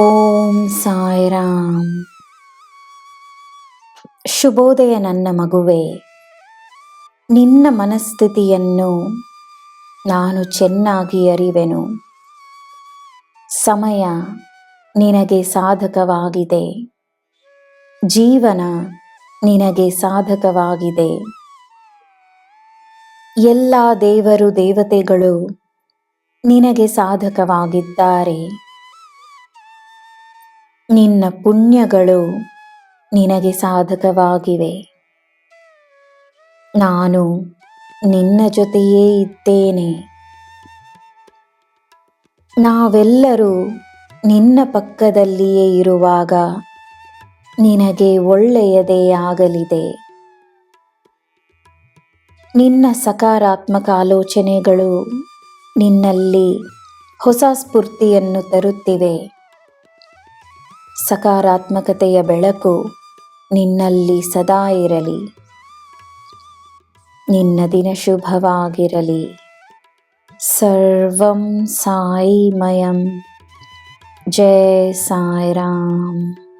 ಓಂ ಸಾಯಿರಾಮ್. ಶುಭೋದಯ ನನ್ನ ಮಗುವೆ, ನಿನ್ನ ಮನಸ್ಥಿತಿಯನ್ನು ನಾನು ಚೆನ್ನಾಗಿ ಅರಿವೆನು. ಸಮಯ ನಿನಗೆ ಸಾಧಕವಾಗಿದೆ. ಜೀವನ ನಿನಗೆ ಸಾಧಕವಾಗಿದೆ. ಎಲ್ಲ ದೇವರು ದೇವತೆಗಳು ನಿನಗೆ ಸಾಧಕವಾಗಿದ್ದಾರೆ. ನಿನ್ನ ಪುಣ್ಯಗಳು ನಿನಗೆ ಸಾಧಕವಾಗಿವೆ. ನಾನು ನಿನ್ನ ಜೊತೆಯೇ ಇದ್ದೇನೆ. ನಾವೆಲ್ಲರೂ ನಿನ್ನ ಪಕ್ಕದಲ್ಲಿಯೇ ಇರುವಾಗ ನಿನಗೆ ಒಳ್ಳೆಯದೇ ಆಗಲಿದೆ. ನಿನ್ನ ಸಕಾರಾತ್ಮಕ ಆಲೋಚನೆಗಳು ನಿನ್ನಲ್ಲಿ ಹೊಸ ಸ್ಫೂರ್ತಿಯನ್ನು ತರುತ್ತಿವೆ. ಸಕಾರಾತ್ಮಕತೆಯ ಬೆಳಕು ನಿನ್ನಲ್ಲಿ ಸದಾ ಇರಲಿ. ನಿನ್ನ ದಿನ ಶುಭವಾಗಿರಲಿ. ಸರ್ವಂ ಸಾಯಿಮಯಂ. ಜಯ ಸಾಯಿರಾಮ್.